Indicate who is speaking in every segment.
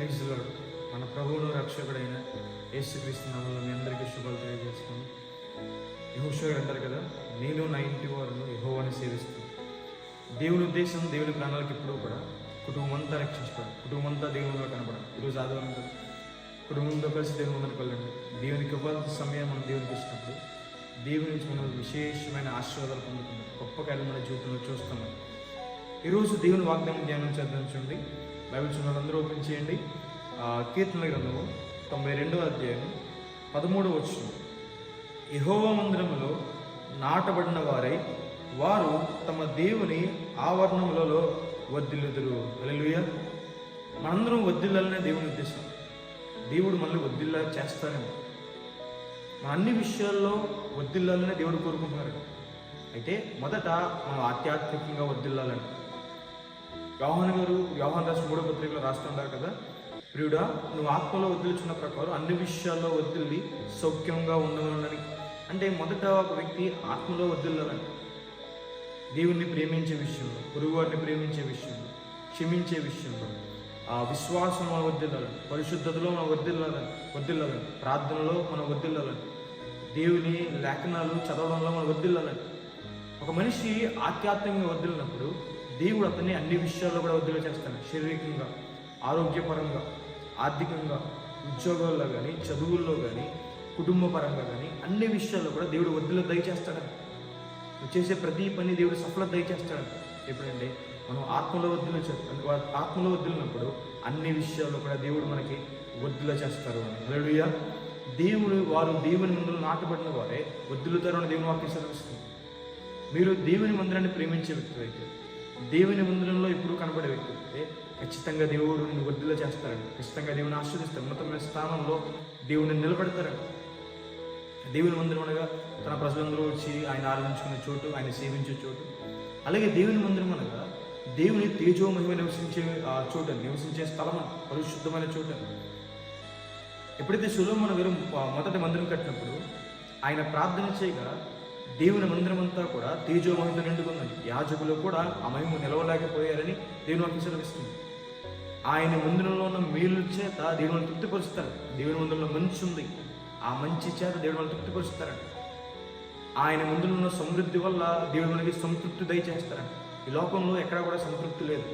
Speaker 1: ప్రైజ్లో మన ప్రభువును రక్షకుడైన యేసుక్రీస్తు నామంలో మీ అందరికీ శుభాలు తెలియజేస్తాను యహోషో గారు అంటారు కదా నేను నా ఇంటి వారిని యహోవాని సేవిస్తాను. దేవుని ఉద్దేశం దేవుని ప్రాణాలకు ఎప్పుడూ కూడా కుటుంబం అంతా రక్షించబడాలి కుటుంబం అంతా దేవునిలో కనపడాలి ఈరోజు ఆదివారం కదా కుటుంబంతో కలిసి దేవుని ముందరికి వెళ్ళండి దేవునికి ఇవ్వాల్సిన సమయం మనం దేవునికి ఇచ్చినప్పుడు దేవుని నుంచి మనం విశేషమైన ఆశీర్వాదాలు పొందుతున్నాం గొప్ప కార్యం మన జీవితంలో చూస్తున్నాం. ఈరోజు దేవుని వాగ్దానం ధ్యానం చేద్దాం చూడండి. బైబిల్ చూడాలందరూ ఓపెన్ చేయండి. కీర్తన గ్రంథము తొంభై రెండవ అధ్యాయం పదమూడవ వచ్చిన యహోవ మందిరములో నాటబడిన వారై వారు తమ దేవుని ఆవరణములలో వర్ధిల్లుదురు వెలలుయ మనందరం వర్ధిల్లాలనే దేవుని ఉద్దేశం. దేవుడు మళ్ళీ వద్దిల్లా చేస్తారేమో. మన అన్ని విషయాల్లో వద్దిల్లాలనే దేవుడు కోరుకుంటున్నాడు. అయితే మొదట మనం ఆధ్యాత్మికంగా వద్దిల్లాలని యోహాన్ గారు యోహాన్ రాసిన మూడో పత్రికలో రాస్తున్నారు కదా? ప్రియుడా నువ్వు ఆత్మలో వదిలిచున్న ప్రకారం అన్ని విషయాల్లో వదిలి సౌఖ్యంగా ఉండవాలని అంటే మొదట ఒక వ్యక్తి ఆత్మలో వదిలినని దేవుణ్ణి ప్రేమించే విషయంలో పొరుగువారిని ప్రేమించే విషయంలో క్షమించే విషయంలో ఆ విశ్వాసం మనం వర్దిల్లాలని పరిశుద్ధతలో మనం వర్దిల్లాలని వర్దిల్లాలని ప్రార్థనలో మనం వర్దిల్లాలని దేవుని లేఖనాలు చదవడంలో మనం వర్దిల్లాలని ఒక మనిషి ఆధ్యాత్మికంగా వదిలినప్పుడు దేవుడు అతన్ని అన్ని విషయాల్లో కూడా వదిలి చేస్తాడు. శారీరకంగా ఆరోగ్యపరంగా ఆర్థికంగా ఉద్యోగాల్లో కానీ చదువుల్లో కానీ కుటుంబ పరంగా కానీ అన్ని విషయాల్లో కూడా దేవుడు వద్దులు దయచేస్తాడు. నువ్వు చేసే ప్రతి పని దేవుడు సఫలత దయచేస్తాడు. ఎప్పుడంటే మనం ఆత్మలో వద్దులు ఆత్మలో వద్దులున్నప్పుడు అన్ని విషయాల్లో కూడా దేవుడు మనకి వద్దుల చేస్తారు అని. హల్లెలూయా. దేవుడు వారు దేవుని ముందు నాటబడిన వారే వద్దులుతారు అని దేవుని వాక్యం చదివిస్తుంది. మీరు దేవుని మందిరాన్ని ప్రేమించే వ్యక్తులు అయితే దేవుని మందిరంలో ఇప్పుడు కనబడే వ్యక్తి అంటే ఖచ్చితంగా దేవుడు నిన్ను వద్దుల చేస్తారండి. ఖచ్చితంగా దేవుని ఆశ్రదిస్తారు ఉన్నతమైన స్థానంలో దేవుని నిలబెడతారండి. దేవుని మందిరం అనగా తన ప్రజలందరూ వచ్చి ఆయన ఆరాధించుకునే చోటు ఆయన సేవించే చోటు. అలాగే దేవుని మందిరం అనగా దేవుని తేజోమహిమ నివసించే చోటు నివసించే స్థలం అని, పరిశుద్ధమైన చోటు అని. ఎప్పుడైతే సులోమన గారు మొదటి మందిరం కట్టినప్పుడు ఆయన ప్రార్థన చేయగా దేవుని మందిరం అంతా కూడా తేజోమహిమతో నిండుకుందని యాజకులు కూడా ఆ మహిమ నిలవలేకపోయారని దేవుని వాక్యం సెలవిస్తుంది. ఆయన మందిరంలో ఉన్న మేలు చేత దేవుని తృప్తిపరుస్తారు. దేవుని మందిరంలో మంచి ఉంది. ఆ మంచి చేత దేవుని వాళ్ళు తృప్తిపరుస్తారంట. ఆయన ముందులో ఉన్న సమృద్ధి వల్ల దేవుడు మనకి సంతృప్తి దయచేస్తారంట. ఈ లోకంలో ఎక్కడా కూడా సంతృప్తి లేదు.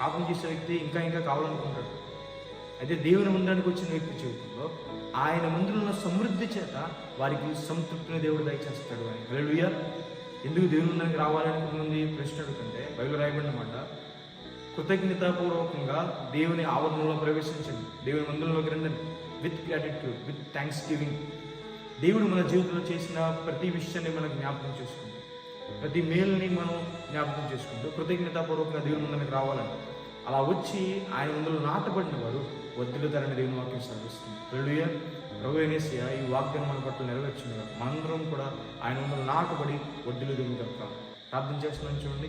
Speaker 1: పాపం చేసే వ్యక్తి ఇంకా ఇంకా కావాలనుకుంటాడు. అయితే దేవుని ముందడానికి వచ్చిన వ్యక్తి జీవితంలో ఆయన ముందున్న సమృద్ధి చేత వారికి సంతృప్తిని దేవుడు దయచేస్తాడు అని. హల్లెలూయా. ఎందుకు దేవుని మందిరానికి రావాలని ప్రశ్న అడుగుతుంటే బైబిల్ రాయబడిన మాట కృతజ్ఞతాపూర్వకంగా దేవుని ఆవరణలో ప్రవేశించండి. దేవుని మందిరంలోకి రండి with gratitude with thanksgiving దేవుడు మన జీవితంలో చేసిన ప్రతి విషయాన్ని మనం జ్ఞాపకం చేసుకుంటాం. ప్రతి మేల్ని మనం జ్ఞాపకం చేసుకుంటూ. కృతజ్ఞతాపూర్వకంగా దేవుని ముందరికి రావాలని అలా వచ్చి ఆయన ముందులో నాటబడిన వారు వద్దులుతారని దేవుని వాక్యం సాధిస్తుంది. ప్రేలుయ ప్రభు అనేసియా ఈ వాక్యం మన పట్ల నెరవేర్చుగా మనందరం కూడా ఆయన ముందు నాటబడి వడ్డీలు దిగుతాక ప్రార్థన చేస్తున్నాం చూడండి.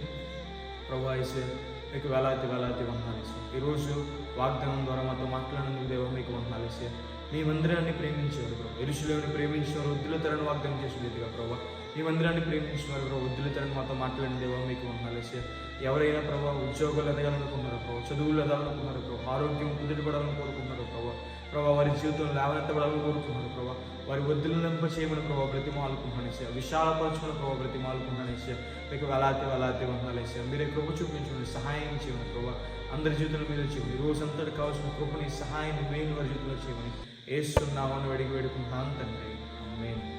Speaker 1: ప్రభు ఐసే మీకు వేలాది వేలాది వందనాలు ఇస్తాం ఈరోజు వాగ్దానం ద్వారా మాతో మాట్లాడినందుకు దేవ మీకు వందనాలు ఇస్తే మీ మందిరాన్ని ప్రేమించేవారు ప్రభు. ఎరుషులేని ప్రేమించేవారు వద్దులతరని వాగ్దానం చేసేదిగా ప్రభు. మీ మందిరాన్ని ప్రేమించేవారు ప్రభు. వద్దులతరని మాతో మాట్లాడిన దేవ మీకు వందనాలు. ఎవరైనా ప్రభావ ఉద్యోగాలు ఎదగాలనుకున్నారు ప్రభావ చదువులు ఎదగాలనుకున్నారు ప్రభావ ఆరోగ్యం కుదిరిపడాలని కోరుకున్నారు ప్రభావ ప్రభావ వారి జీవితంలో లేవనెత్తబడాలని కోరుకున్నారు ప్రభావ వారి వద్దులు నింప చేయమని ప్రభావ బ్రతిమాలుకుంటానేసే విశాలపరచుకున్న ప్రభావ బ్రతిమాలుకుంటానేసే మీకు వెలాతి వెలాతి వందాలేసే మీరే కృప చూపించండి సహాయం చేయమని ప్రభావ అందరి జీవితంలో మీద చేయమని. రోజు రోజంతటి కావాల్సిన కృపని సహాయాన్ని మెయిన్ వారి జీవితంలో చేయమని. వేస్తున్నామని వేడికి వేడుకుంటాను తండ్రి.